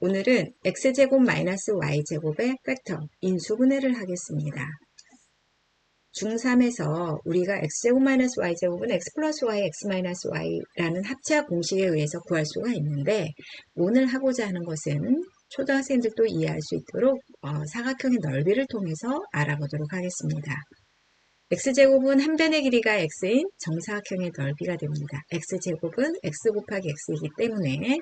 오늘은 x제곱 마이너스 y제곱의 팩터 인수분해를 하겠습니다. 중3에서 우리가 x제곱 마이너스 y제곱은 x 플러스 y, x 마이너스 y라는 합체학 공식에 의해서 구할 수가 있는데 오늘 하고자 하는 것은 초등학생들도 이해할 수 있도록 어, 사각형의 넓이를 통해서 알아보도록 하겠습니다. X제곱은 한 변의 길이가 x인 정사각형의 넓이가 됩니다. x제곱은 x 곱하기 x이기 때문에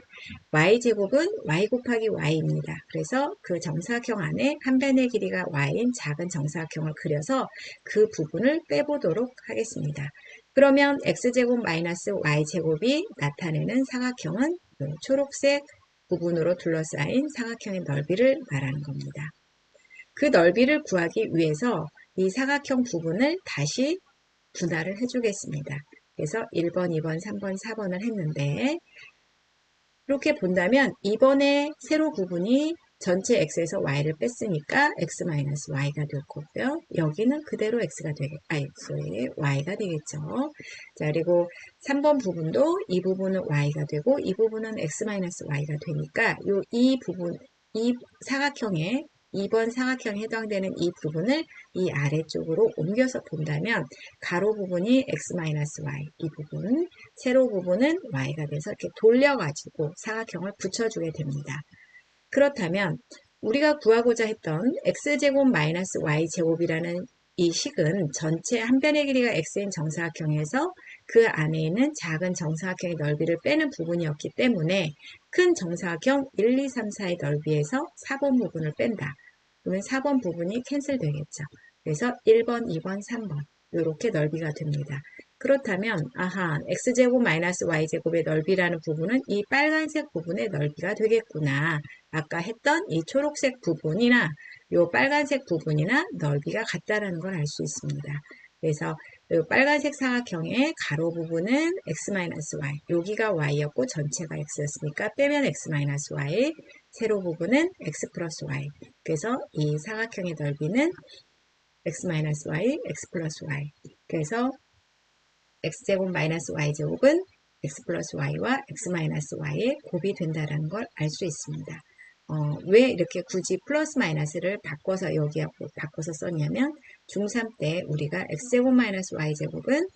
y제곱은 y 곱하기 y입니다. 그래서 그 정사각형 안에 한 변의 길이가 y인 작은 정사각형을 그려서 그 부분을 빼보도록 하겠습니다. 그러면 x제곱 마이너스 y제곱이 나타내는 사각형은 초록색 부분으로 둘러싸인 사각형의 넓이를 말하는 겁니다. 그 넓이를 구하기 위해서 이 사각형 부분을 다시 분할을 해주겠습니다. 그래서 1번, 2번, 3번, 4번을 했는데 이렇게 본다면 2번의 세로 부분이 전체 x에서 y를 뺐으니까 x-y가 될 거고요. 여기는 그대로 x가 되겠, 아, x의 y가 되겠죠. 자, 그리고 3번 부분도 이 부분은 y가 되고 이 부분은 x-y가 되니까 요 이 부분, 이 사각형의 2번 사각형에 해당되는 이 부분을 이 아래쪽으로 옮겨서 본다면 가로 부분이 x-y 이 부분, 세로 부분은 y가 돼서 이렇게 돌려가지고 사각형을 붙여주게 됩니다. 그렇다면 우리가 구하고자 했던 x제곱 마이너스 y제곱이라는 이 식은 전체 한 변의 길이가 x인 정사각형에서 그 안에 있는 작은 정사각형의 넓이를 빼는 부분이었기 때문에 큰 정사각형 1, 2, 3, 4의 넓이에서 4번 부분을 뺀다. 그러면 4번 부분이 캔슬 되겠죠. 그래서 1번, 2번, 3번 이렇게 넓이가 됩니다. 그렇다면 아하 x제곱 마이너스 y제곱의 넓이라는 부분은 이 빨간색 부분의 넓이가 되겠구나. 아까 했던 이 초록색 부분이나 이 빨간색 부분이나 넓이가 같다라는 걸 알 수 있습니다. 그래서 이 빨간색 사각형의 가로 부분은 x-y, 여기가 y였고 전체가 x였으니까 빼면 x-y, 세로 부분은 x 플러스 y. 그래서 이 사각형의 넓이는 x-y, x 플러스 y. 그래서 x제곱 마이너스 y제곱은 x 플러스 y와 x 마이너스 y의 곱이 된다는 걸 알 수 있습니다. 어, 왜 이렇게 굳이 플러스 마이너스를 바꿔서 여기하고 바꿔서 썼냐면 중3 때 우리가 x제곱 마이너스 y제곱은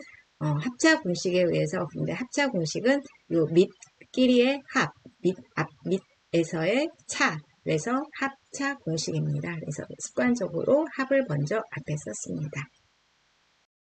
어, 합차 공식에 의해서 근데 합차 공식은 요 밑끼리의 합, 밑, 앞, 밑 에서의 차 그래서 합차 공식입니다. 그래서 습관적으로 합을 먼저 앞에 썼습니다.